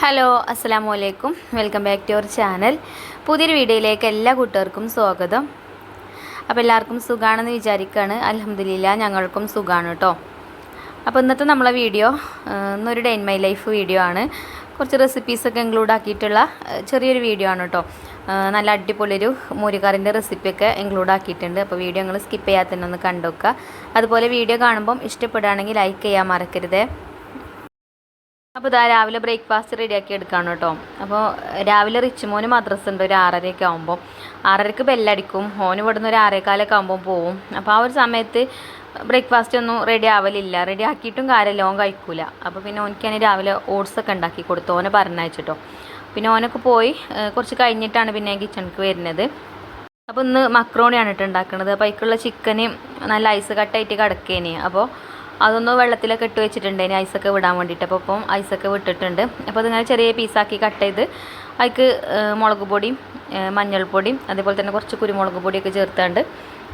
Hello അസ്സാം വലൈക്കും welcome back to our channel. പുതിയൊരു വീഡിയോയിലേക്ക് എല്ലാ കൂട്ടുകാർക്കും സ്വാഗതം. അപ്പോൾ എല്ലാവർക്കും സുഖമാണെന്ന് വിചാരിക്കുകയാണ് അലഹമ്മദില്ല ഞങ്ങൾക്കും സുഖമാണ് കേട്ടോ അപ്പോൾ ഇന്നത്തെ നമ്മളെ വീഡിയോ ഇന്നൊരു ഡെയിൻ മൈ ലൈഫ് വീഡിയോ ആണ്. കുറച്ച് റെസിപ്പീസൊക്കെ ഇൻക്ലൂഡ് ആക്കിയിട്ടുള്ള ചെറിയൊരു വീഡിയോ ആണ് കേട്ടോ നല്ല അടിപൊളിയൊരു മോരുകറിന്റെ റെസിപ്പിയൊക്കെ ഇൻക്ലൂഡ് ആക്കിയിട്ടുണ്ട്. അപ്പോൾ വീഡിയോ നിങ്ങൾ സ്കിപ്പ് ചെയ്യാത്തന്നെ ഒന്ന് കണ്ടുവെക്കുക അതുപോലെ വീഡിയോ കാണുമ്പം ഇഷ്ടപ്പെടുകയാണെങ്കിൽ ലൈക്ക് ചെയ്യാൻ മറക്കരുതേ. അപ്പോൾ ഇതാ രാവിലെ ബ്രേക്ക്ഫാസ്റ്റ് റെഡിയാക്കി എടുക്കാണ് കേട്ടോ. അപ്പോൾ രാവിലെ റിച്ച് മോന് മദ്രസ ഉണ്ട് ഒരു ആറരയൊക്കെ ആകുമ്പോൾ ആറരയ്ക്ക് ബെല്ലടിക്കും ഓന് ഇവിടുന്ന് ഒരു ആറേക്കാലൊക്കെ ആകുമ്പോൾ പോവും. അപ്പോൾ ആ ഒരു സമയത്ത് ബ്രേക്ക്ഫാസ്റ്റ് ഒന്നും റെഡി ആവലില്ല. റെഡി ആക്കിയിട്ടും കാര്യമില്ല ഓൻ കഴിക്കൂല. അപ്പോൾ പിന്നെ ഓനിക്കാണ് രാവിലെ ഓട്സ് ഒക്കെ ഉണ്ടാക്കി കൊടുത്തു. ഓനെ പറഞ്ഞയച്ചിട്ടോ. പിന്നെ ഓനൊക്കെ പോയി കുറച്ച് കഴിഞ്ഞിട്ടാണ് പിന്നെ കിച്ചണിക്ക് വരുന്നത്. അപ്പോൾ ഇന്ന് മക്രോണിയാണ് ഇട്ട് ഉണ്ടാക്കുന്നത് അപ്പോൾ അതിക്കുള്ള ചിക്കന് നല്ല ഐസ് കട്ടായിട്ട് കിടക്കേനി. അപ്പോൾ അതൊന്ന് വെള്ളത്തിലൊക്കെ ഇട്ട് വെച്ചിട്ടുണ്ടേനി ഐസൊക്കെ വിടാൻ വേണ്ടിയിട്ട്. അപ്പോൾ ഇപ്പം ഐസൊക്കെ വിട്ടിട്ടുണ്ട്. അപ്പോൾ അതിങ്ങനെ ചെറിയ പീസാക്കി കട്ട് ചെയ്ത് അതിക്ക് മുളക് പൊടിയും മഞ്ഞൾപ്പൊടിയും അതേപോലെ തന്നെ കുറച്ച് കുരുമുളക് പൊടിയൊക്കെ ചേർത്താണ്ട്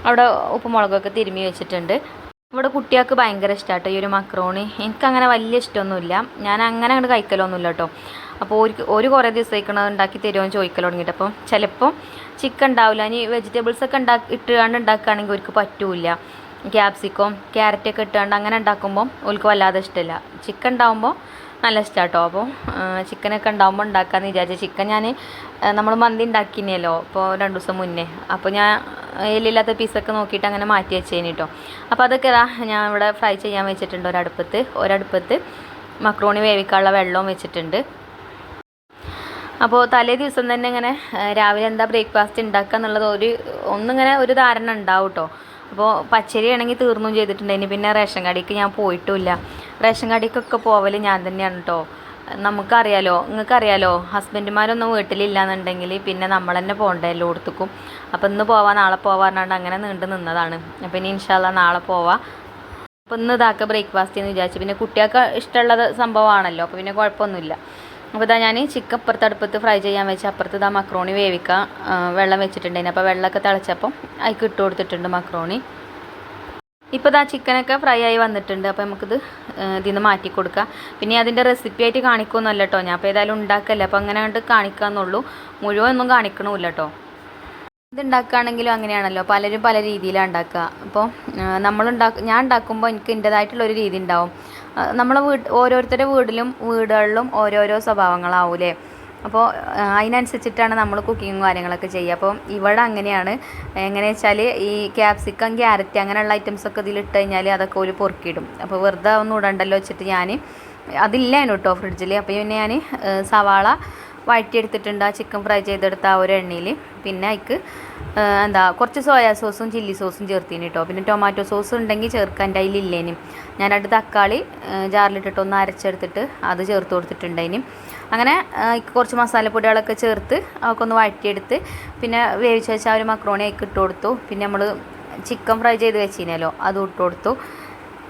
അവിടെ ഉപ്പുമുളകൊക്കെ തിരുമ്മി വെച്ചിട്ടുണ്ട്. ഇവിടെ കുട്ടികൾക്ക് ഭയങ്കര ഇഷ്ടമാട്ടോ ഈ ഒരു മക്രോണി എനിക്കങ്ങനെ വലിയ ഇഷ്ടമൊന്നുമില്ല. ഞാൻ അങ്ങനെ അങ്ങോട്ട് കഴിക്കലൊന്നുമില്ല കേട്ടോ അപ്പോൾ ഒരു ഒരു കുറേ ദിവസത്തേക്കണത് ഉണ്ടാക്കി തരുമോ ചോദിക്കൽ തുടങ്ങിയിട്ട്. അപ്പം ചിലപ്പോൾ ചിക്കൻ ഉണ്ടാവില്ല. ഇനി വെജിറ്റബിൾസ് ഒക്കെ ഉണ്ടാക്കി ഇട്ടുകൊണ്ട് ഉണ്ടാക്കുകയാണെങ്കിൽ അവർക്ക് പറ്റൂല ക്യാപ്സിക്കോം ക്യാരറ്റൊക്കെ ഇട്ടുകൊണ്ട് അങ്ങനെ ഉണ്ടാക്കുമ്പോൾ ഓൾക്ക് വല്ലാതെ ഇഷ്ടമില്ല ചിക്കൻ ഉണ്ടാകുമ്പോൾ നല്ല ഇഷ്ടമാണ് കേട്ടോ അപ്പോൾ ചിക്കനൊക്കെ ഉണ്ടാകുമ്പോൾ ഉണ്ടാക്കാമെന്ന് വിചാരിച്ചു. ചിക്കൻ ഞാൻ നമ്മൾ മന്തി ഉണ്ടാക്കിനല്ലോ ഇപ്പോൾ രണ്ട് ദിവസം മുന്നേ. അപ്പോൾ ഞാൻ എല്ലില്ലാത്ത പീസൊക്കെ നോക്കിയിട്ട് അങ്ങനെ മാറ്റി വെച്ചേനി കേട്ടോ അപ്പോൾ അതൊക്കെ ഇതാ ഞാൻ ഇവിടെ ഫ്രൈ ചെയ്യാൻ വെച്ചിട്ടുണ്ട് ഒരടുപ്പത്ത്. ഒരടുപ്പത്ത് മക്രോണി വേവിക്കാനുള്ള വെള്ളവും വെച്ചിട്ടുണ്ട്. അപ്പോൾ തലേ ദിവസം തന്നെ ഇങ്ങനെ രാവിലെ എന്താ ബ്രേക്ക്ഫാസ്റ്റ് ഉണ്ടാക്കുക എന്നുള്ളത് ഒരു ഒന്നിങ്ങനെ ഒരു ധാരണ ഉണ്ടാവും കേട്ടോ അപ്പോൾ പച്ചരി ആണെങ്കിൽ തീർന്നും ചെയ്തിട്ടുണ്ടായിന് പിന്നെ റേഷൻ കടയ്ക്ക് ഞാൻ പോയിട്ടുമില്ല റേഷൻ കടയ്ക്കൊക്കെ പോവൽ ഞാൻ തന്നെയാണ് കേട്ടോ നമുക്കറിയാലോ നിങ്ങൾക്കറിയാലോ ഹസ്ബൻഡുമാരൊന്നും വീട്ടിലില്ലാന്നുണ്ടെങ്കിൽ പിന്നെ നമ്മൾ തന്നെ പോകണ്ടേ എല്ലായിടത്തേക്കും അപ്പോൾ ഇന്ന് പോവാം നാളെ പോവാറുണ്ട് അങ്ങനെ നീണ്ടു നിന്നതാണ്. അപ്പോൾ ഇനി ഇൻഷാല്ല നാളെ പോവാം. അപ്പോൾ ഇന്ന് ഇതാക്കുക ബ്രേക്ക്ഫാസ്റ്റ് എന്ന് വിചാരിച്ചു. പിന്നെ കുട്ടികൾക്ക് ഇഷ്ടമുള്ളത് സംഭവമാണല്ലോ അപ്പോൾ പിന്നെ കുഴപ്പമൊന്നുമില്ല. അപ്പോൾ ഇതാ ഞാൻ ചിക്കൻ അപ്പുറത്ത് അടുപ്പത്ത് ഫ്രൈ ചെയ്യാൻ വെച്ച് അപ്പുറത്ത് ഇതാ മക്രോണി വേവിക്കുക വെള്ളം വെച്ചിട്ടുണ്ടായിരുന്നു. അപ്പോൾ വെള്ളമൊക്കെ തിളച്ചപ്പം അതിക്ക് ഇട്ട് കൊടുത്തിട്ടുണ്ട് മക്രോണി. ഇപ്പോൾ ഇതാ ചിക്കനൊക്കെ ഫ്രൈ ആയി വന്നിട്ടുണ്ട്. അപ്പോൾ നമുക്കിത് നിന്ന് മാറ്റി കൊടുക്കാം. പിന്നെ അതിന്റെ റെസിപ്പി ആയിട്ട് കാണിക്കുമെന്നല്ല കേട്ടോ. ഞാൻ അപ്പോൾ ഏതായാലും ഉണ്ടാക്കല്ലേ? അപ്പോൾ അങ്ങനെ കണ്ട് കാണിക്കാമെന്നുള്ളൂ മുഴുവൻ ഒന്നും കാണിക്കണമില്ല കേട്ടോ. ഇത് ഉണ്ടാക്കുകയാണെങ്കിലും അങ്ങനെയാണല്ലോ. പലരും പല രീതിയിലാണ് ഉണ്ടാക്കുക. അപ്പോൾ നമ്മൾ ഉണ്ടാക്ക ഞാൻ ഉണ്ടാക്കുമ്പോൾ എനിക്ക് എന്റേതായിട്ടുള്ളൊരു രീതി ഉണ്ടാവും. നമ്മളെ വീട് ഓരോരുത്തരുടെ വീടിലും വീടുകളിലും ഓരോരോ സ്വഭാവങ്ങളാവൂലേ? അപ്പോൾ അതിനനുസരിച്ചിട്ടാണ് നമ്മൾ കുക്കിങ്ങും കാര്യങ്ങളൊക്കെ ചെയ്യുക. അപ്പോൾ ഇവിടെ അങ്ങനെയാണ്. എങ്ങനെ വെച്ചാൽ ഈ ക്യാപ്സിക്കം ക്യാരറ്റ് അങ്ങനെയുള്ള ഐറ്റംസൊക്കെ ഇതിലിട്ട് കഴിഞ്ഞാൽ അതൊക്കെ ഒരു പൊറുക്കിയിടും. അപ്പോൾ വെറുതെ ഒന്നും ഇടണ്ടല്ലോ വെച്ചിട്ട് ഞാൻ അതില്ല കേട്ടോ ഫ്രിഡ്ജിൽ അപ്പോൾ പിന്നെ ഞാൻ സവാള വഴറ്റിയെടുത്തിട്ടുണ്ട് ആ ചിക്കൻ ഫ്രൈ ചെയ്തെടുത്ത ആ ഒരു എണ്ണയിൽ. പിന്നെ അതിക്ക് എന്താ കുറച്ച് സോയാ സോസും ചില്ലി സോസും ചേർത്തിന് കേട്ടോ പിന്നെ ടൊമാറ്റോ സോസ് ഉണ്ടെങ്കിൽ ചേർക്കാൻ എന്റെ അതിലില്ലേനും ഞാനത് തക്കാളി ജാറിലിട്ടിട്ട് ഒന്ന് അരച്ചെടുത്തിട്ട് അത് ചേർത്ത് കൊടുത്തിട്ടുണ്ടതിന് അങ്ങനെ കുറച്ച് മസാലപ്പൊടികളൊക്കെ ചേർത്ത് അതൊക്കെ ഒന്ന് വഴറ്റിയെടുത്ത് പിന്നെ വേവിച്ച് വെച്ച ആ ഒരു മക്രോണി അതിക്ക് ഇട്ട് കൊടുത്തു. പിന്നെ നമ്മൾ ചിക്കൻ ഫ്രൈ ചെയ്ത് വെച്ചിനല്ലോ അതും ഇട്ട് കൊടുത്തു.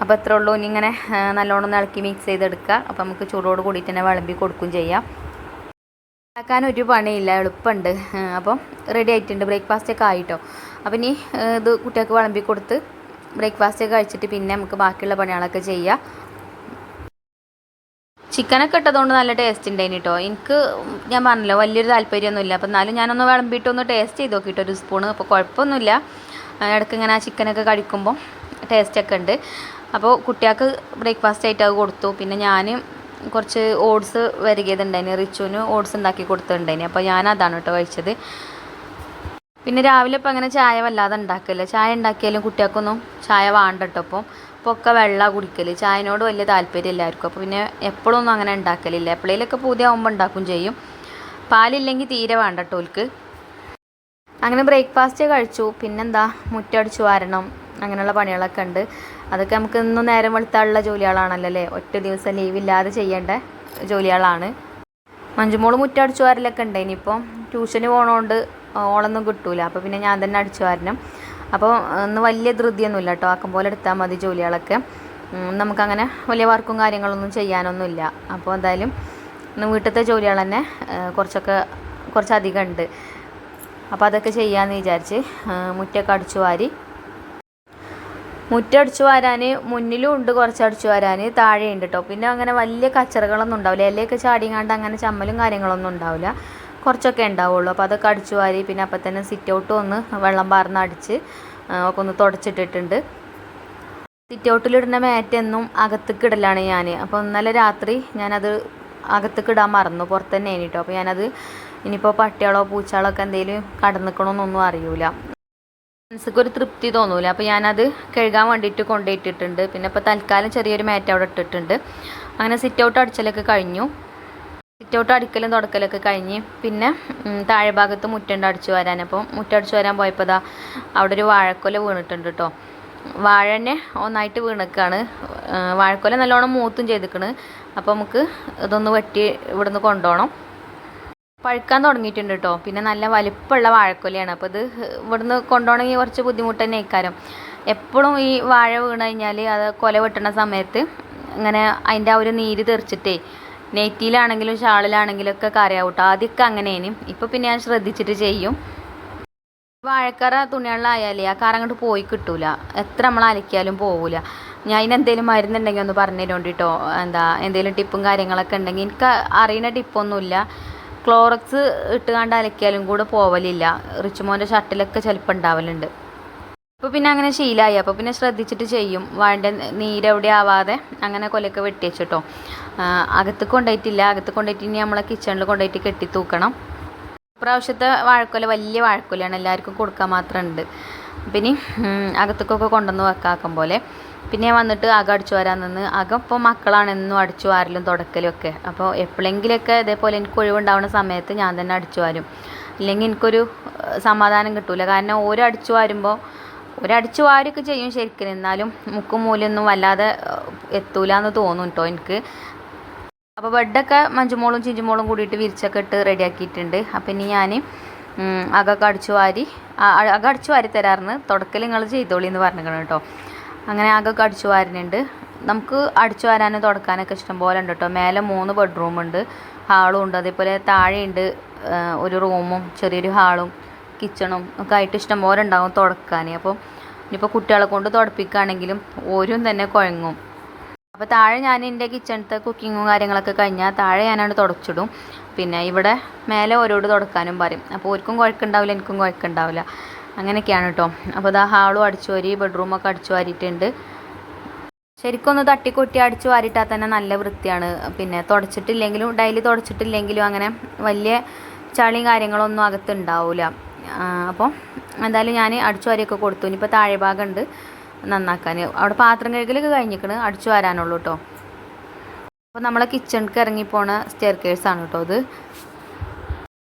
അപ്പോൾ എത്ര ഉള്ളൂ? ഇനി ഇങ്ങനെ നല്ലോണം ഇളക്കി മിക്സ് ചെയ്തെടുക്കുക അപ്പോൾ നമുക്ക് ചൂടോട് കൂടിയിട്ട് തന്നെ വിളമ്പി കൊടുക്കുകയും ചെയ്യാം. ഉണ്ടാക്കാൻ ഒരു പണിയില്ല എളുപ്പമുണ്ട്. അപ്പം റെഡി ആയിട്ടുണ്ട്. ബ്രേക്ക്ഫാസ്റ്റ് ഒക്കെ ആയിട്ടോ. അപ്പം ഇനി ഇത് കുട്ടികൾക്ക് വിളമ്പി കൊടുത്ത് ബ്രേക്ക്ഫാസ്റ്റ് ഒക്കെ കഴിച്ചിട്ട് പിന്നെ നമുക്ക് ബാക്കിയുള്ള പണികളൊക്കെ ചെയ്യാം. ചിക്കനൊക്കെ ഇട്ടതുകൊണ്ട് നല്ല ടേസ്റ്റ് ഉണ്ടായിന് കേട്ടോ എനിക്ക് ഞാൻ പറഞ്ഞല്ലോ വലിയൊരു താല്പര്യമൊന്നുമില്ല. അപ്പം എന്നാലും ഞാനൊന്ന് വിളമ്പിയിട്ടൊന്ന് ടേസ്റ്റ് ചെയ്ത് നോക്കിയിട്ട് ഒരു സ്പൂണ് അപ്പോൾ കുഴപ്പമൊന്നുമില്ല. ഇടയ്ക്ക് ഇങ്ങനെ ആ ചിക്കനൊക്കെ കഴിക്കുമ്പോൾ ടേസ്റ്റൊക്കെ ഉണ്ട്. അപ്പോൾ കുട്ടികൾക്ക് ബ്രേക്ക്ഫാസ്റ്റ് ആയിട്ട് അത് കൊടുത്തു. പിന്നെ ഞാൻ കുറച്ച് ഓട്സ് വരികയുണ്ടായിന്. റിച്ചുവിന് ഓട്സ് ഉണ്ടാക്കി കൊടുത്തിട്ടുണ്ടായിന്. അപ്പോൾ ഞാൻ അതാണ് കേട്ടോ കഴിച്ചത്. പിന്നെ രാവിലെ ഇപ്പം അങ്ങനെ ചായ വല്ലാതെ ഉണ്ടാക്കില്ല ചായ ഉണ്ടാക്കിയാലും കുട്ടികൾക്കൊന്നും ചായ വേണ്ട കേട്ടോ അപ്പോൾ ഇപ്പോൾ ഒക്കെ വെള്ളം കുടിക്കൽ ചായനോട് വലിയ താല്പര്യം എല്ലാവർക്കും അപ്പോൾ പിന്നെ എപ്പോഴൊന്നും അങ്ങനെ ഉണ്ടാക്കലില്ല. എപ്പോഴേലൊക്കെ പുതിയ ആകുമ്പോൾ ഉണ്ടാക്കും ചെയ്യും. പാലില്ലെങ്കിൽ തീരെ വേണ്ട ഓൽക്ക്. അങ്ങനെ ബ്രേക്ക്ഫാസ്റ്റ് കഴിച്ചു. പിന്നെന്താ? മുറ്റടിച്ചു വാരണം. അങ്ങനെയുള്ള പണികളൊക്കെ ഉണ്ട്. അതൊക്കെ നമുക്ക് ഇന്നും നേരം വെളുത്താനുള്ള ജോലികളാണല്ലോ അല്ലേ ഒറ്റ ദിവസം ലീവില്ലാതെ ചെയ്യേണ്ട ജോലികളാണ്. മഞ്ജുമോൾ മുറ്റടിച്ചു വാരലൊക്കെ ഉണ്ട്. ഇനിയിപ്പം ട്യൂഷന് പോകണോണ്ട് ഓളൊന്നും കിട്ടൂല. അപ്പോൾ പിന്നെ ഞാൻ തന്നെ അടിച്ചു വാരണം. അപ്പോൾ ഒന്ന് വലിയ ധൃതിയൊന്നുമില്ല കേട്ടോ. ആക്കം പോലെ എടുത്താൽ മതി ജോലികളൊക്കെ. നമുക്കങ്ങനെ വലിയ വർക്കും കാര്യങ്ങളൊന്നും ചെയ്യാനൊന്നുമില്ല. അപ്പോൾ എന്തായാലും വീട്ടിലത്തെ ജോലികൾ തന്നെ കുറച്ചൊക്കെ കുറച്ചധികം ഉണ്ട്. അപ്പോൾ അതൊക്കെ ചെയ്യാമെന്ന് വിചാരിച്ച് മുറ്റൊക്കെ അടിച്ചു വാരി മുറ്റടിച്ചു വരാൻ മുന്നിലും ഉണ്ട് കുറച്ച് അടിച്ചു വരാൻ താഴെയുണ്ട് കേട്ടോ പിന്നെ അങ്ങനെ വലിയ കച്ചറകളൊന്നും ഉണ്ടാവില്ല. ഇലയൊക്കെ ചാടിങ്ങാണ്ട് അങ്ങനെ ചമ്മലും കാര്യങ്ങളൊന്നും ഉണ്ടാവില്ല. കുറച്ചൊക്കെ ഉണ്ടാവുള്ളൂ. അപ്പോൾ അതൊക്കെ അടിച്ചു വാരി പിന്നെ അപ്പം തന്നെ സിറ്റ് ഔട്ട് ഒന്ന് വെള്ളം പാർന്ന് അടിച്ച് ഒക്കെ ഒന്ന് തുടച്ചിട്ടിട്ടുണ്ട്. സിറ്റ് ഔട്ടിലിടുന്ന മാറ്റ് എന്നും അകത്തേക്ക് ഇടലാണ് ഞാൻ അപ്പോൾ ഇന്നലെ രാത്രി ഞാനത് അകത്തേക്ക് ഇടാൻ മറന്നു. പുറത്ത് തന്നെ കേട്ടോ അപ്പോൾ ഞാനത് ഇനിയിപ്പോൾ പട്ടികളോ പൂച്ചകളോ ഒക്കെ എന്തെങ്കിലും കടന്നിക്കണമെന്നൊന്നും അറിയൂല. മനസ്സിക്ക് ഒരു തൃപ്തി തോന്നൂല. അപ്പോൾ ഞാനത് കഴുകാൻ വേണ്ടിയിട്ട് കൊണ്ടുപോയിട്ടിട്ടുണ്ട്. പിന്നെ ഇപ്പോൾ തൽക്കാലം ചെറിയൊരു മാറ്റ് അവിടെ ഇട്ടിട്ടുണ്ട്. അങ്ങനെ സിറ്റ് ഔട്ട് അടിച്ചലൊക്കെ കഴിഞ്ഞു. സിറ്റ് ഔട്ട് അടിക്കലും തുടക്കലൊക്കെ കഴിഞ്ഞ് പിന്നെ താഴെ ഭാഗത്ത് മുറ്റുണ്ട് അടിച്ചു വരാൻ. അപ്പോൾ മുറ്റടിച്ചു വരാൻ പോയപ്പോൾ അതാ അവിടെ ഒരു വാഴക്കൊല വീണിട്ടുണ്ട് കേട്ടോ വാഴ തന്നെ ഒന്നായിട്ട് വീണക്കാണ്. വാഴക്കൊല നല്ലോണം മൂത്തും ചെയ്തിക്കണ്. അപ്പോൾ നമുക്ക് ഇതൊന്ന് വെട്ടി ഇവിടുന്ന് കൊണ്ടുപോകണം. പഴുക്കാൻ തുടങ്ങിയിട്ടുണ്ട് കേട്ടോ. പിന്നെ നല്ല വലിപ്പമുള്ള വാഴക്കൊലയാണ്. അപ്പോൾ ഇത് ഇവിടുന്ന് കൊണ്ടുപോകണമെങ്കിൽ കുറച്ച് ബുദ്ധിമുട്ട് തന്നെ ഇക്കാരം എപ്പോഴും ഈ വാഴ വീണ് കഴിഞ്ഞാൽ അത് കൊല വെട്ടണ സമയത്ത് ഇങ്ങനെ അതിന്റെ ആ ഒരു നീര് തെറിച്ചിട്ടേ നെറ്റിയിലാണെങ്കിലും ഷാളിലാണെങ്കിലും ഒക്കെ കറിയാവട്ടോ ആദ്യമൊക്കെ അങ്ങനെയാണ്. ഇപ്പോൾ പിന്നെ ഞാൻ ശ്രദ്ധിച്ചിട്ട് ചെയ്യും. വാഴക്കറ തുണികളിലായാലേ ആ കറ അങ്ങോട്ട് പോയി കിട്ടൂല. എത്ര നമ്മൾ അലക്കിയാലും പോവില്ല ഞാൻ ഇനി എന്തെങ്കിലും മരുന്നുണ്ടെങ്കിൽ ഒന്ന് പറഞ്ഞു തരുന്നുണ്ട് കേട്ടോ? എന്താ എന്തെങ്കിലും ടിപ്പും കാര്യങ്ങളൊക്കെ ഉണ്ടെങ്കിൽ എനിക്ക് അറിയുന്ന ടിപ്പൊന്നുമില്ല. ക്ലോറക്സ് ഇട്ടുകൊണ്ട് അലക്കിയാലും കൂടെ പോവലില്ല. റിച്ചുമോന്റെ ഷട്ടിലൊക്കെ ചിലപ്പോൾ ഉണ്ടാവലുണ്ട് അപ്പോൾ പിന്നെ അങ്ങനെ ശീലമായി അപ്പോൾ പിന്നെ ശ്രദ്ധിച്ചിട്ട് ചെയ്യും. വേണ്ട നീരെവിടെ ആവാതെ അങ്ങനെ കൊലയൊക്കെ വെട്ടി വെച്ചിട്ടോ. അകത്ത് കൊണ്ടുപോയിട്ടില്ല അകത്ത് കൊണ്ടുപോയിട്ട് ഇനി നമ്മളെ കിച്ചണിൽ കൊണ്ടുപോയിട്ട് കെട്ടി തൂക്കണം. പ്രാവശ്യത്തെ വാഴക്കൊല വലിയ വാഴക്കൊലയാണ്. എല്ലാവർക്കും കൊടുക്കാൻ മാത്രം ഉണ്ട് പിന്നെ അകത്തേക്കൊക്കെ കൊണ്ടുവന്ന് വെക്കാക്കും പോലെ. പിന്നെ ഞാൻ വന്നിട്ട് അകം അടിച്ചു വരാൻ നിന്ന്. അകം ഇപ്പോൾ മക്കളാണ് എന്നും അടിച്ചു വാരലും തുടക്കലും ഒക്കെ അപ്പോൾ എപ്പോഴെങ്കിലുമൊക്കെ ഇതേപോലെ എനിക്ക് ഒഴിവുണ്ടാവുന്ന സമയത്ത് ഞാൻ തന്നെ അടിച്ചു വാരും. ഇല്ലെങ്കിൽ എനിക്കൊരു സമാധാനം കിട്ടില്ല കാരണം ഓരോ അടിച്ചു വാരുമ്പോൾ ഒരടിച്ചു വാരൊക്കെ ചെയ്യും ശരിക്കും. എന്നാലും മുക്കും മൂലൊന്നും വല്ലാതെ എത്തൂല എന്ന് തോന്നും കേട്ടോ എനിക്ക്. അപ്പോൾ ബെഡൊക്കെ മഞ്ചുമോളും ചിഞ്ചുമോളും കൂടിയിട്ട് വിരിച്ചൊക്കെ ഇട്ട് റെഡിയാക്കിയിട്ടുണ്ട്. അപ്പം ഇനി ഞാൻ അകൊക്കെ അടിച്ചു വാരി അകം അടിച്ചു വാരി തരാറുണ്ട് തുടക്കൽ നിങ്ങൾ ചെയ്തോളി എന്ന് പറഞ്ഞിരിക്കണം കേട്ടോ അങ്ങനെ ആകെ അടിച്ചു വാരുന്നുണ്ട്. നമുക്ക് അടിച്ചു വാരാനും തുടക്കാനൊക്കെ ഇഷ്ടം പോലെ ഉണ്ട് കേട്ടോ. മേലെ മൂന്ന് ബെഡ്റൂം ഉണ്ട്. ഹാളും ഉണ്ട്. അതേപോലെ താഴെയുണ്ട് ഒരു റൂമും ചെറിയൊരു ഹാളും കിച്ചണും ഒക്കെ ആയിട്ട് ഇഷ്ടം പോലെ ഉണ്ടാവും തുടക്കാൻ. അപ്പോൾ ഇനിയിപ്പോൾ കുട്ടികളെ കൊണ്ട് തുടപ്പിക്കുകയാണെങ്കിലും ഓരും തന്നെ കുഴങ്ങും അപ്പോൾ താഴെ ഞാൻ എന്റെ കിച്ചണത്തെ കുക്കിങ്ങും കാര്യങ്ങളൊക്കെ കഴിഞ്ഞാൽ താഴെ ഞാനാണ് തുടച്ചിടും. പിന്നെ ഇവിടെ മേലെ ഓരോട് തുടക്കാനും പറയും. അപ്പോൾ ഓർക്കും കുഴക്കുണ്ടാവില്ല എനിക്കും കുഴക്കുണ്ടാവില്ല അങ്ങനെയൊക്കെയാണ് കേട്ടോ. അപ്പോൾ ഇതാ ഹാളും അടിച്ചു വാരി ബെഡ്റൂമൊക്കെ അടിച്ചു വാരിയിട്ടുണ്ട്. ശരിക്കും ഒന്ന് തട്ടിക്കൊട്ടി അടിച്ചു വാരിട്ടാൽ തന്നെ നല്ല വൃത്തിയാണ്. പിന്നെ തുടച്ചിട്ടില്ലെങ്കിലും ഡെയിലി തുടച്ചിട്ടില്ലെങ്കിലും അങ്ങനെ വലിയ ചളിയും കാര്യങ്ങളൊന്നും അകത്ത് ഉണ്ടാവില്ല അപ്പോൾ എന്തായാലും ഞാൻ അടിച്ചു വാരിയൊക്കെ കൊടുത്തു. ഇനിയിപ്പോൾ താഴെ ഭാഗമുണ്ട് നന്നാക്കാൻ. അവിടെ പാത്രം കഴുകലൊക്കെ കഴിഞ്ഞിക്കണ് അടിച്ചു വരാനുള്ളൂ കേട്ടോ. അപ്പോൾ നമ്മളെ കിച്ചണിക്ക് ഇറങ്ങിപ്പോണ സ്റ്റെയർ കേഴ്സാണ് കേട്ടോ ഇത്.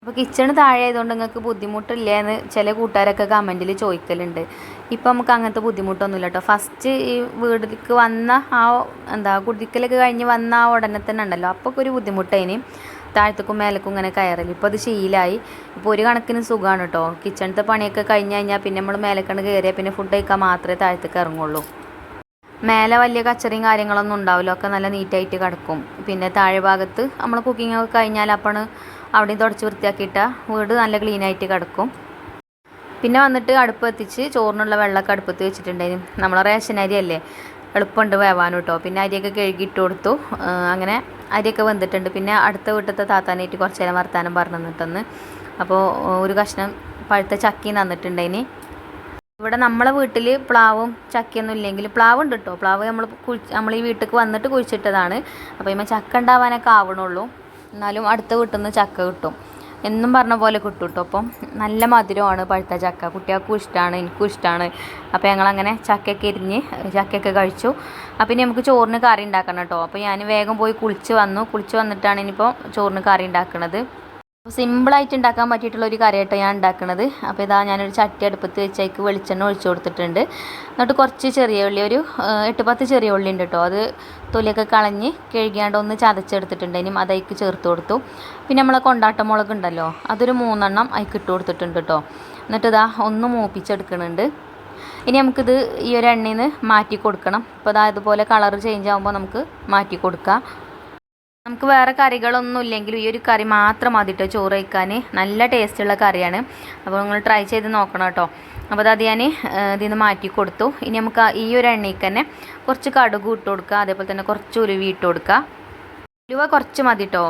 അപ്പോൾ കിച്ചണ് താഴെ ആയതുകൊണ്ട് നിങ്ങൾക്ക് ബുദ്ധിമുട്ടില്ല എന്ന് ചില കൂട്ടുകാരൊക്കെ കമന്റിൽ ചോദിക്കലുണ്ട്. ഇപ്പം നമുക്ക് അങ്ങനത്തെ ബുദ്ധിമുട്ടൊന്നുമില്ല കേട്ടോ ഫസ്റ്റ് ഈ വീട്ടിലേക്ക് വന്ന ആ എന്താ കുടിക്കലൊക്കെ കഴിഞ്ഞ് വന്ന ആ ഉടനെ തന്നെ ഉണ്ടല്ലോ. അപ്പോൾ ഒരു ബുദ്ധിമുട്ടതിന് താഴത്തേക്കും മേലേക്കും ഇങ്ങനെ കയറൽ. ഇപ്പോൾ അത് ശീലമായി ഇപ്പോൾ ഒരു കണക്കിന് സുഖമാണ് കേട്ടോ കിച്ചണത്തെ പണിയൊക്കെ കഴിഞ്ഞ് കഴിഞ്ഞാൽ പിന്നെ നമ്മൾ മേലക്കണ് കയറിയാൽ പിന്നെ ഫുഡ് കഴിക്കാൻ മാത്രമേ താഴത്തേക്ക് ഇറങ്ങുള്ളൂ. മേലെ വലിയ കച്ചറിയും കാര്യങ്ങളൊന്നും ഉണ്ടാവില്ല. ഒക്കെ നല്ല നീറ്റായിട്ട് കിടക്കും. പിന്നെ താഴെ ഭാഗത്ത് നമ്മൾ കുക്കിംഗ് ഒക്കെ കഴിഞ്ഞാൽ അപ്പാണ് അവിടെയും തുടച്ച് വൃത്തിയാക്കിയിട്ടാൽ വീട് നല്ല ക്ലീൻ ആയിട്ട് കിടക്കും. പിന്നെ വന്നിട്ട് അടുപ്പ് എത്തിച്ച് ചോറിനുള്ള വെള്ളമൊക്കെ അടുപ്പത്ത് വെച്ചിട്ടുണ്ടായിരുന്നു. നമ്മളെ റേഷൻ അരി അല്ലേ? എളുപ്പമുണ്ട് വേവാനും കേട്ടോ പിന്നെ അരിയൊക്കെ കഴുകിയിട്ട് കൊടുത്തു. അങ്ങനെ അരിയൊക്കെ വെന്തിട്ടുണ്ട്. പിന്നെ അടുത്ത വീട്ടിലത്തെ താത്താനായിട്ട് കുറച്ച് നേരം വർത്താനം പറഞ്ഞു തന്നിട്ടെന്ന്. അപ്പോൾ ഒരു കഷ്ണം പഴുത്ത ചക്കി തന്നിട്ടുണ്ടായിന്. ഇവിടെ നമ്മളെ വീട്ടിൽ പ്ലാവും ചക്കിയൊന്നും ഇല്ലെങ്കിൽ പ്ലാവ് ഉണ്ട് കേട്ടോ പ്ലാവ് നമ്മൾ കുഴി നമ്മൾ ഈ വീട്ടിലേക്ക് വന്നിട്ട് കുഴിച്ചിട്ടതാണ്. അപ്പോൾ ഇമ്മ ചക്ക ഉണ്ടാവാനൊക്കെ ആവണുള്ളൂ. എന്നാലും അടുത്ത വീട്ടിൽ നിന്ന് ചക്ക കിട്ടും. എന്നും പറഞ്ഞ പോലെ കിട്ടും കേട്ടോ അപ്പം നല്ല മധുരമാണ് പഴുത്ത ചക്ക. കുട്ടികൾക്കും ഇഷ്ടമാണ് എനിക്കും ഇഷ്ടമാണ് അപ്പോൾ ഞങ്ങളങ്ങനെ ചക്കയൊക്കെ എരിഞ്ഞ് ചക്കയൊക്കെ കഴിച്ചു. അപ്പം ഇനി നമുക്ക് ചോറിന് കറി ഉണ്ടാക്കണം കേട്ടോ അപ്പോൾ ഞാൻ വേഗം പോയി കുളിച്ച് വന്നു. കുളിച്ച് വന്നിട്ടാണ് ഇനിയിപ്പോൾ ചോറിന് കറി ഉണ്ടാക്കുന്നത് സിമ്പിളായിട്ട് ഉണ്ടാക്കാൻ പറ്റിയിട്ടുള്ള ഒരു കറിയായിട്ടോ ഞാൻ ഉണ്ടാക്കുന്നത് അപ്പോൾ ഇതാ ഞാനൊരു ചട്ടി അടുപ്പത്ത് വെച്ചേക്ക് വെളിച്ചെണ്ണ ഒഴിച്ചു കൊടുത്തിട്ടുണ്ട്. എന്നിട്ട് കുറച്ച് ചെറിയ ഉള്ളി ഒരു എട്ട് പത്ത് ചെറിയ ഉള്ളി ഉണ്ട് കേട്ടോ. അത് തൊലിയൊക്കെ കളഞ്ഞ് കഴുകിയാണ്ട് ഒന്ന് ചതച്ചെടുത്തിട്ടുണ്ട്. ഇനിയും അതേക്ക് ചേർത്ത് കൊടുത്തു. പിന്നെ നമ്മളെ കൊണ്ടാട്ട മുളക് ഉണ്ടല്ലോ അതൊരു മൂന്നെണ്ണം അതിക്ക് ഇട്ട് കൊടുത്തിട്ടുണ്ട് കേട്ടോ. എന്നിട്ട് ഇതാ ഒന്ന് മൂപ്പിച്ചെടുക്കുന്നുണ്ട് ഇനി നമുക്കിത് ഈ ഒരു എണ്ണയിൽ നിന്ന് മാറ്റി കൊടുക്കണം. അപ്പോൾ ഇതാ ഇതുപോലെ കളർ ചേഞ്ച് ആകുമ്പോൾ നമുക്ക് മാറ്റി കൊടുക്കാം. നമുക്ക് വേറെ കറികളൊന്നും ഇല്ലെങ്കിലും ഈ ഒരു കറി മാത്രം മതി കേട്ടോ ചോറ് വയ്ക്കാൻ നല്ല ടേസ്റ്റുള്ള കറിയാണ്. അപ്പോൾ നിങ്ങൾ ട്രൈ ചെയ്ത് നോക്കണം കേട്ടോ. അപ്പോൾ അത് ഞാൻ ഇതിൽ നിന്ന് മാറ്റി കൊടുത്തു. ഇനി നമുക്ക് ഈ ഒരു എണ്ണയ്ക്ക് തന്നെ കുറച്ച് കടുക് ഇട്ട് കൊടുക്കുക. അതേപോലെ തന്നെ കുറച്ച് ഉരുവി ഇട്ട് കൊടുക്കുക. ഉലുവ കുറച്ച് മതി കേട്ടോ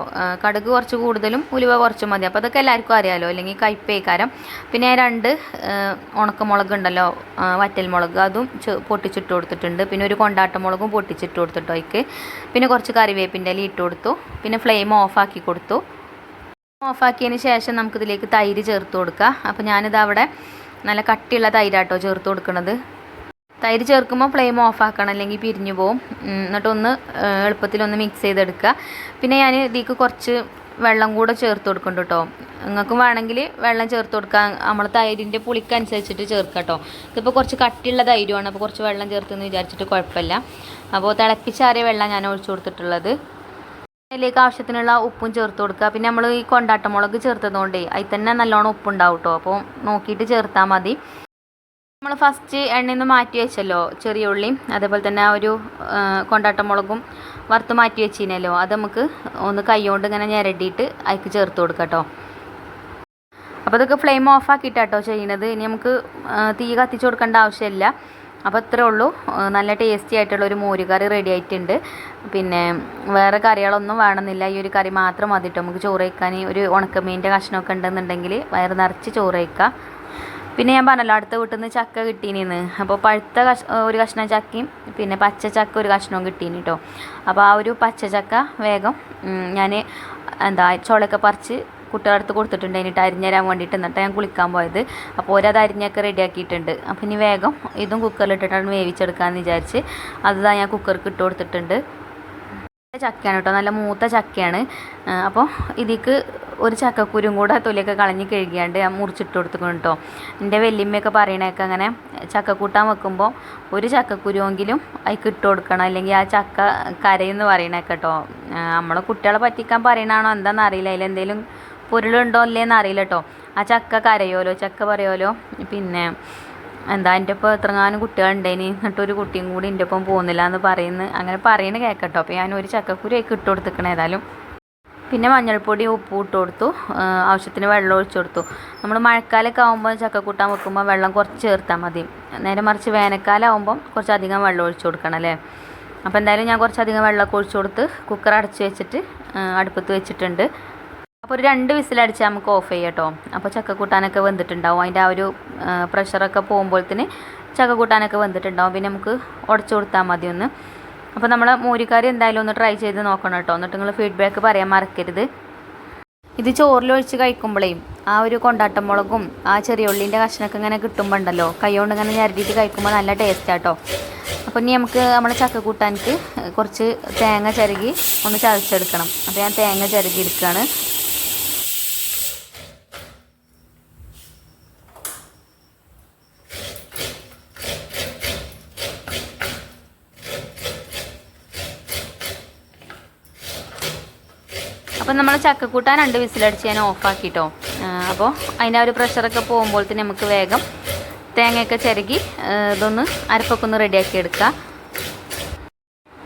കടുക് കുറച്ച് കൂടുതലും ഉലുവ കുറച്ച് മതി. അപ്പോൾ അതൊക്കെ എല്ലാവർക്കും അറിയാമല്ലോ അല്ലെങ്കിൽ കയ്പേക്കാരം പിന്നെ രണ്ട് ഉണക്കമുളക് ഉണ്ടല്ലോ വറ്റൽ മുളക് അതും പൊട്ടിച്ചിട്ട് കൊടുത്തിട്ടുണ്ട്. പിന്നെ ഒരു കൊണ്ടാട്ടമുളകും പൊട്ടിച്ചിട്ട് കൊടുത്തിട്ടോ അതിക്ക് പിന്നെ കുറച്ച് കറിവേപ്പിന്റെ ഇല ഇട്ട് കൊടുത്തു. പിന്നെ ഫ്ലെയിം ഓഫാക്കി കൊടുത്തു. ഓഫാക്കിയതിന് ശേഷം നമുക്കിതിലേക്ക് തൈര് ചേർത്ത് കൊടുക്കുക അപ്പോൾ ഞാനിത് അവിടെ നല്ല കട്ടിയുള്ള തൈരാട്ടോ ചേർത്ത് കൊടുക്കുന്നത് തൈര് ചേർക്കുമ്പോൾ ഫ്ലെയിം ഓഫ് ആക്കണം അല്ലെങ്കിൽ പിരിഞ്ഞു ഉം, എന്നിട്ടൊന്ന് എളുപ്പത്തിലൊന്ന് മിക്സ് ചെയ്തെടുക്കുക. പിന്നെ ഞാൻ ഇതിലേക്ക് കുറച്ച് വെള്ളം കൂടെ ചേർത്ത് കൊടുക്കുന്നുണ്ട് കേട്ടോ. നിങ്ങൾക്കും വേണമെങ്കിൽ വെള്ളം ചേർത്ത് കൊടുക്കാം നമ്മൾ തൈരിന്റെ പുളിക്കനുസരിച്ചിട്ട് ചേർക്കാം കേട്ടോ. ഇതിപ്പോൾ കുറച്ച് കട്ടിയുള്ള തൈരുമാണ് അപ്പോൾ കുറച്ച് വെള്ളം ചേർത്തെന്ന് വിചാരിച്ചിട്ട് കുഴപ്പമില്ല. അപ്പോൾ തിളപ്പിച്ചാറിയ വെള്ളം ഞാൻ ഒഴിച്ചു കൊടുത്തിട്ടുള്ളത്. അതിലേക്ക് ആവശ്യത്തിനുള്ള ഉപ്പും ചേർത്ത് കൊടുക്കുക. പിന്നെ നമ്മൾ ഈ കൊണ്ടാട്ടമുളക് ചേർത്തതുകൊണ്ടേ അതിൽ തന്നെ നല്ലോണം ഉപ്പുണ്ടാവും കേട്ടോ. അപ്പോൾ നോക്കിയിട്ട് ചേർത്താൽ മതി. നമ്മൾ ഫസ്റ്റ് എണ്ണയിൽ നിന്ന് മാറ്റി വെച്ചല്ലോ ചെറിയ ഉള്ളിയും അതേപോലെ തന്നെ ആ ഒരു കൊണ്ടാട്ട മുളകും വറുത്ത് മാറ്റി വെച്ചിനല്ലോ അത് നമുക്ക് ഒന്ന് കൈകൊണ്ട് ഇങ്ങനെ ഞെരടിയിട്ട് അതിക്ക് ചേർത്ത് കൊടുക്കാം കേട്ടോ അപ്പോൾ ഇതൊക്കെ ഫ്ലെയിം ഓഫ് ആക്കിയിട്ടാട്ടോ ചെയ്യുന്നത് ഇനി നമുക്ക് തീ കത്തിച്ച് കൊടുക്കേണ്ട ആവശ്യമില്ല. അപ്പോൾ ഇത്രേ ഉള്ളൂ. നല്ല ടേസ്റ്റി ആയിട്ടുള്ള ഒരു മോര് കറി റെഡി ആയിട്ടുണ്ട്. പിന്നെ വേറെ കറികളൊന്നും വേണമെന്നില്ല. ഈ ഒരു കറി മാത്രം മതി കേട്ടോ നമുക്ക് ചോറ് വയ്ക്കാൻ ഒരു ഉണക്കമീന്റെ കഷ്ണമൊക്കെ ഉണ്ടെന്നുണ്ടെങ്കിൽ വയറ് നിറച്ച് ചോറ് വയ്ക്കാം പിന്നെ ഞാൻ പറഞ്ഞല്ലോ അടുത്ത വീട്ടിൽ നിന്ന് ചക്ക കിട്ടീനിന്ന്. അപ്പോൾ പഴുത്ത കഷ് ഒരു കഷ്ണം ചക്കയും പിന്നെ പച്ച ചക്ക ഒരു കഷ്ണവും കിട്ടീനി കേട്ടോ അപ്പോൾ ആ ഒരു പച്ച ചക്ക വേഗം ഞാൻ എന്താ ചുളയൊക്കെ പറിച്ച് കുട്ടികളടുത്ത് കൊടുത്തിട്ടുണ്ട്. അതിനിട്ട് അരിഞ്ഞുതരാൻ വേണ്ടിയിട്ട് എന്നിട്ട് ഞാൻ കുളിക്കാൻ പോയത്. അപ്പോൾ ഒരത് അരിഞ്ഞൊക്കെ റെഡിയാക്കിയിട്ടുണ്ട് അപ്പോൾ ഇനി വേഗം ഇതും കുക്കറിലിട്ടിട്ടാണ് വേവിച്ചെടുക്കാമെന്ന് വിചാരിച്ച്. അത് ഞാൻ കുക്കർക്ക് ഇട്ട് കൊടുത്തിട്ടുണ്ട്. ചക്കയാണ് കേട്ടോ. നല്ല മൂത്ത ചക്കയാണ്. അപ്പോൾ ഇതിക്ക് ഒരു ചക്കക്കുരും കൂടെ തൊലിയൊക്കെ കളഞ്ഞ് കഴുകിയാണ്ട് മുറിച്ചിട്ട് കൊടുത്തിക്കണം കേട്ടോ എന്റെ വല്യമ്മയൊക്കെ പറയണേക്കെ അങ്ങനെ ചക്കക്കൂട്ടാൻ വെക്കുമ്പോൾ ഒരു ചക്കക്കുരുവെങ്കിലും അതിക്ക് ഇട്ട് കൊടുക്കണം. അല്ലെങ്കിൽ ആ ചക്ക കരയെന്ന് പറയണേക്കെ കേട്ടോ. നമ്മളെ കുട്ടികളെ പറ്റിക്കാൻ പറയണാണോ എന്താണെന്ന് അറിയില്ല. അതിലെന്തെങ്കിലും പൊരുളുണ്ടോ അല്ലേന്ന് അറിയില്ല കേട്ടോ ആ ചക്ക കരയോലോ ചക്ക പറയോലോ പിന്നെ എന്താ എന്റെ ഇപ്പോൾ എത്രങ്ങാനും കുട്ടികളുണ്ടേനി എന്നിട്ടൊരു കുട്ടിയും കൂടി എന്റെ ഒപ്പം പോകുന്നില്ല എന്ന് പറയുന്നു. അങ്ങനെ പറയുന്നത് കേൾക്കട്ടോ അപ്പോൾ ഞാൻ ഒരു ചക്കക്കുരി ഒക്കെ ഇട്ട് കൊടുത്തിക്കണേ ഏതായാലും. പിന്നെ മഞ്ഞൾപ്പൊടി ഉപ്പ് ഇട്ട് കൊടുത്തു. ആവശ്യത്തിന് വെള്ളം ഒഴിച്ചു കൊടുത്തു. നമ്മൾ മഴക്കാലമൊക്കെ ആകുമ്പോൾ ചക്കക്കൂട്ടാൻ വെക്കുമ്പോൾ വെള്ളം കുറച്ച് ചേർത്താൽ മതി. നേരെ മറിച്ച് വേനൽക്കാലം ആകുമ്പോൾ കുറച്ചധികം വെള്ളം ഒഴിച്ചു കൊടുക്കണം അല്ലേ? അപ്പോൾ എന്തായാലും ഞാൻ കുറച്ചധികം വെള്ളമൊക്കെ ഒഴിച്ചു കൊടുത്ത് കുക്കർ അടച്ച് വെച്ചിട്ട് അടുപ്പത്ത് വെച്ചിട്ടുണ്ട്. അപ്പോൾ ഒരു രണ്ട് വിസിലടിച്ചാൽ നമുക്ക് ഓഫ് ചെയ്യാം കേട്ടോ അപ്പോൾ ചക്കക്കൂട്ടാനൊക്കെ വെന്തിട്ടുണ്ടാവും. അതിന്റെ ആ ഒരു പ്രഷറൊക്കെ പോകുമ്പോഴത്തേന് ചക്കക്കൂട്ടാനൊക്കെ വെന്തിട്ടുണ്ടാവും. പിന്നെ നമുക്ക് ഉടച്ചു കൊടുത്താൽ മതി ഒന്ന്. അപ്പോൾ നമ്മൾ മോരിക്കാർ എന്തായാലും ഒന്ന് ട്രൈ ചെയ്ത് നോക്കണം കേട്ടോ എന്നിട്ട് നിങ്ങൾ ഫീഡ്ബാക്ക് പറയാൻ മറക്കരുത്. ഇത് ചോറിലൊഴിച്ച് കഴിക്കുമ്പോഴേ ആ ഒരു കൊണ്ടാട്ടമുളകും ആ ചെറിയ ഉള്ളിന്റെ കഷ്ണമൊക്കെ ഇങ്ങനെ കിട്ടുമ്പോൾ ഉണ്ടല്ലോ കൈകൊണ്ട് ഇങ്ങനെ ഞരടിയിട്ട് കഴിക്കുമ്പോൾ നല്ല ടേസ്റ്റാട്ടോ അപ്പോൾ ഇനി നമുക്ക് നമ്മുടെ ചക്ക കൂട്ടാനിക്ക് കുറച്ച് തേങ്ങ ചിരകി ഒന്ന് ചതച്ചെടുക്കണം. അപ്പോൾ ഞാൻ തേങ്ങ ചിരകി എടുക്കുകയാണ് അപ്പം നമ്മൾ ചക്കക്കൂട്ടാൻ രണ്ട് വിസിലടിച്ച് ഞാൻ ഓഫാക്കിട്ടോ. അപ്പോൾ അതിന്റെ ആ ഒരു പ്രഷറൊക്കെ പോകുമ്പോൾ തന്നെ നമുക്ക് വേഗം തേങ്ങയൊക്കെ ചിരകി ഇതൊന്ന് അരപ്പൊക്കെ ഒന്ന് റെഡിയാക്കി എടുക്കുക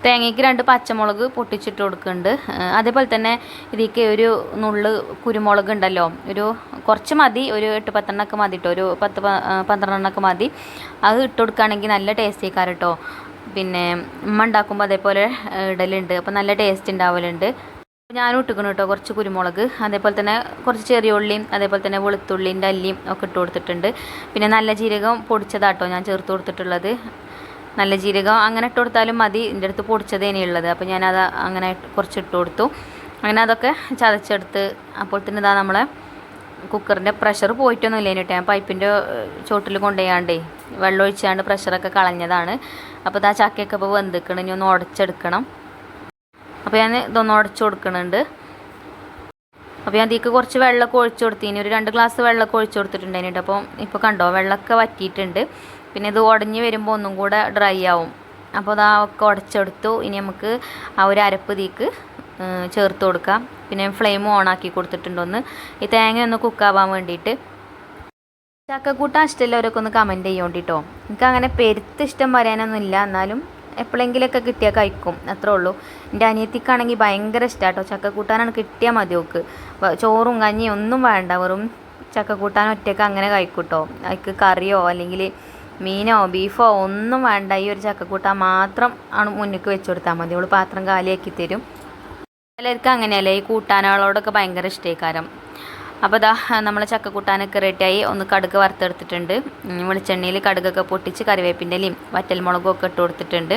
തേങ്ങയ്ക്ക് രണ്ട് പച്ചമുളക് പൊട്ടിച്ചിട്ട് കൊടുക്കുന്നുണ്ട്. അതേപോലെ തന്നെ ഇതിക്ക് ഒരു നുള്ള് കുരുമുളക് ഉണ്ടല്ലോ ഒരു കുറച്ച് മതി ഒരു എട്ട് പത്തെണ്ണൊക്കെ മതി കേട്ടോ ഒരു പത്ത് പന്ത്രണ്ടെണ്ണൊക്കെ മതി. അത് ഇട്ട് കൊടുക്കുകയാണെങ്കിൽ നല്ല ടേസ്റ്റ് കാരട്ടോ പിന്നെ ഉമ്മ ഉണ്ടാക്കുമ്പോൾ അതേപോലെ ഇടലുണ്ട്. അപ്പോൾ നല്ല ടേസ്റ്റ് ഉണ്ടാവലുണ്ട്. ഞാനും ഇട്ടിക്കണം കേട്ടോ കുറച്ച് കുരുമുളക് അതേപോലെ തന്നെ കുറച്ച് ചെറിയ ഉള്ളിയും അതേപോലെ തന്നെ വെളുത്തുള്ളിന്റെ അല്ലിയും ഒക്കെ ഇട്ട് കൊടുത്തിട്ടുണ്ട്. പിന്നെ നല്ല ജീരകം പൊടിച്ചതാട്ടോ ഞാൻ ചേർത്ത് കൊടുത്തിട്ടുള്ളത്. നല്ല ജീരകം അങ്ങനെ ഇട്ട് കൊടുത്താലും മതി. എന്റെ അടുത്ത് പൊടിച്ചതേനെ ഉള്ളത്. അപ്പോൾ ഞാനത് അങ്ങനെ കുറച്ച് ഇട്ട് കൊടുത്തു. അങ്ങനെ അതൊക്കെ ചതച്ചെടുത്ത് അപ്പോൾ തന്നെ ഇതാ നമ്മളെ കുക്കറിന്റെ പ്രഷർ പോയിട്ടൊന്നുമില്ല കേട്ടോ ഞാൻ പൈപ്പിന്റെ ചോട്ടിൽ കൊണ്ടുപോയാണ്ടേ വെള്ളം ഒഴിച്ചാണ്ട് പ്രഷറൊക്കെ കളഞ്ഞതാണ്. അപ്പോൾ ഇതാ ചക്കയൊക്കെ ഇപ്പോൾ വെന്തിക്കണം ഇനി ഒന്ന് ഉടച്ചെടുക്കണം. അപ്പോൾ ഞാൻ ഇതൊന്ന് ഉടച്ചു കൊടുക്കുന്നുണ്ട്. അപ്പോൾ ഞാൻ അതിലേക്ക് കുറച്ച് വെള്ളമൊക്കെ ഒഴിച്ചു കൊടുത്തിന്. ഒരു രണ്ട് ഗ്ലാസ് വെള്ളമൊക്കെ ഒഴിച്ചു കൊടുത്തിട്ടുണ്ടായിരുന്നു അപ്പോൾ ഇപ്പോൾ കണ്ടോ വെള്ളമൊക്കെ വറ്റിയിട്ടുണ്ട്. പിന്നെ ഇത് ഉടഞ്ഞ് വരുമ്പോൾ ഒന്നും കൂടെ ഡ്രൈ ആവും. അപ്പോൾ അതാ ഒക്കെ ഉടച്ചെടുത്തു. ഇനി നമുക്ക് ആ ഒരു അരപ്പ് തീക്ക് ചേർത്ത് കൊടുക്കാം. പിന്നെ ഫ്ലെയിം ഓൺ ആക്കി കൊടുത്തിട്ടുണ്ട് ഒന്ന്. ഈ തേങ്ങ ഒന്ന് കുക്കാവാൻ വേണ്ടിയിട്ട്. ചക്കക്കൂട്ടാൻ ഇഷ്ടമുള്ളവരൊക്കെ ഒന്ന് കമന്റ് ചെയ്യോണ്ടിട്ടോ. എനിക്ക് അങ്ങനെ പെരുത്ത് ഇഷ്ടം പറയാനൊന്നുമില്ല. എന്നാലും എപ്പോഴെങ്കിലൊക്കെ കിട്ടിയാൽ കഴിക്കും അത്രേ ഉള്ളൂ. എന്റെ അനിയത്തിക്കാണെങ്കിൽ ഭയങ്കര ഇഷ്ടമാട്ടോ കേട്ടോ ചക്കക്കൂട്ടാനാണ് കിട്ടിയാൽ മതി ഓക്ക്. ചോറും കഞ്ഞിയും ഒന്നും വേണ്ട. വെറും ചക്ക കൂട്ടാൻ ഒറ്റയ്ക്ക് അങ്ങനെ കഴിക്കൂട്ടോ. അതിക്ക് കറിയോ അല്ലെങ്കിൽ മീനോ ബീഫോ ഒന്നും വേണ്ട. ഈ ഒരു ചക്ക കൂട്ടാൻ മാത്രം ആണ് മുന്നിക്ക് വെച്ച് കൊടുത്താൽ മതി. അവൾ പാത്രം കാലിയാക്കി തരും. ചിലർക്ക് അങ്ങനെയല്ലേ ഈ കൂട്ടാനുകളോടൊക്കെ ഭയങ്കര ഇഷ്ടേക്കാരം അപ്പോൾ ഇതാ നമ്മൾ ചക്ക കൂട്ടാനൊക്കെ റെഡിയായി ഒന്ന് കടുക് വറുത്തെടുത്തിട്ടുണ്ട്. വെളിച്ചെണ്ണയിൽ കടുകൊക്കെ പൊട്ടിച്ച് കറിവേപ്പിന്റെ ഇലയും വറ്റൽമുളകും ഒക്കെ ഇട്ട് കൊടുത്തിട്ടുണ്ട്.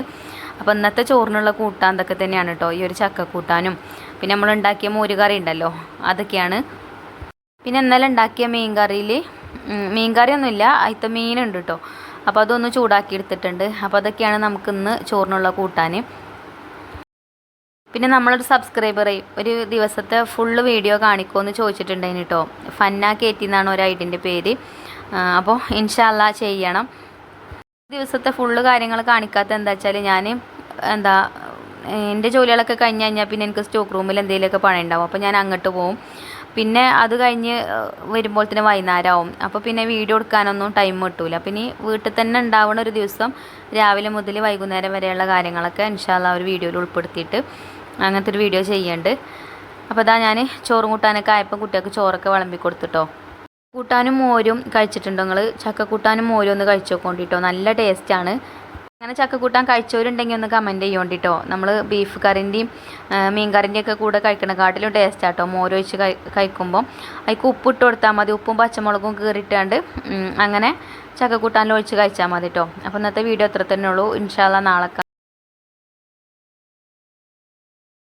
അപ്പോൾ ഇന്നത്തെ ചോറിനുള്ള കൂട്ടാൻ ഇതൊക്കെ തന്നെയാണ് കേട്ടോ ഈ ഒരു ചക്ക കൂട്ടാനും. പിന്നെ നമ്മൾ ഉണ്ടാക്കിയ മോരുകറി ഉണ്ടല്ലോ അതൊക്കെയാണ്. പിന്നെ ഇന്നലെ ഉണ്ടാക്കിയ മീൻ കറിയിൽ മീൻ കറിയൊന്നുമില്ല അതിലത്തെ മീനുണ്ട് കേട്ടോ. അപ്പോൾ അതൊന്ന് ചൂടാക്കി എടുത്തിട്ടുണ്ട്. അപ്പോൾ അതൊക്കെയാണ് നമുക്കിന്ന് ചോറിനുള്ള കൂട്ടാൻ. പിന്നെ നമ്മളൊരു സബ്സ്ക്രൈബറെ ഒരു ദിവസത്തെ ഫുള്ള് വീഡിയോ കാണിക്കുമെന്ന് ചോദിച്ചിട്ടുണ്ടായിന് കേട്ടോ ഫന്ന കേറ്റി എന്നാണ് ഒരു ഐഡിന്റെ പേര്. അപ്പോൾ ഇൻഷാല്ല ചെയ്യണം. ദിവസത്തെ ഫുള്ള് കാര്യങ്ങൾ കാണിക്കാത്ത എന്താ വെച്ചാൽ ഞാൻ എന്താ എന്റെ ജോലികളൊക്കെ കഴിഞ്ഞ് കഴിഞ്ഞാൽ പിന്നെ എനിക്ക് സ്റ്റോക്ക് റൂമിൽ എന്തെങ്കിലുമൊക്കെ പണി ഉണ്ടാവും അപ്പോൾ ഞാൻ അങ്ങോട്ട് പോവും. പിന്നെ അത് കഴിഞ്ഞ് വരുമ്പോൾ തന്നെ വൈകുന്നേരമാവും അപ്പോൾ പിന്നെ വീഡിയോ എടുക്കാനൊന്നും ടൈം കിട്ടൂല. ഇനി വീട്ടിൽ തന്നെ ഉണ്ടാവുന്ന ഒരു ദിവസം രാവിലെ മുതൽ വൈകുന്നേരം വരെയുള്ള കാര്യങ്ങളൊക്കെ ഇൻഷാല്ല ഒരു വീഡിയോയിൽ ഉൾപ്പെടുത്തിയിട്ട് അങ്ങനത്തെ ഒരു വീഡിയോ ചെയ്യുന്നുണ്ട് അപ്പോൾ അതാ ഞാൻ ചോറും കൂട്ടാനൊക്കെ ആയപ്പോൾ കുട്ടികൾക്ക് ചോറൊക്കെ വിളമ്പി കൊടുത്തിട്ടോ. കൂട്ടാനും മോരും കഴിച്ചിട്ടുണ്ടോ നിങ്ങൾ ചക്ക കൂട്ടാനും മോരും ഒന്ന് കഴിച്ചു നോക്കോണ്ടിട്ടോ നല്ല ടേസ്റ്റാണ് അങ്ങനെ ചക്ക കൂട്ടാൻ കഴിച്ചവരുണ്ടെങ്കിൽ ഒന്ന് കമന്റ് ചെയ്യോണ്ടിട്ടോ. നമ്മൾ ബീഫ് കറിന്റെയും മീൻ കറിന്റെയും ഒക്കെ കൂടെ കഴിക്കണക്കാട്ടിലും ടേസ്റ്റ് ആട്ടോ. മോരൊഴിച്ച് കഴി കഴിക്കുമ്പോൾ അതിക്ക് ഉപ്പ് ഇട്ട് കൊടുത്താൽ മതി. ഉപ്പും പച്ചമുളകും കീറിയിട്ടാണ്ട് അങ്ങനെ ചക്ക കൂട്ടാനിൽ ഒഴിച്ച് കഴിച്ചാൽ മതി കേട്ടോ അപ്പോൾ ഇന്നത്തെ വീഡിയോ അത്ര തന്നെ ഉള്ളൂ. ഇൻഷാല്ല നാളെ.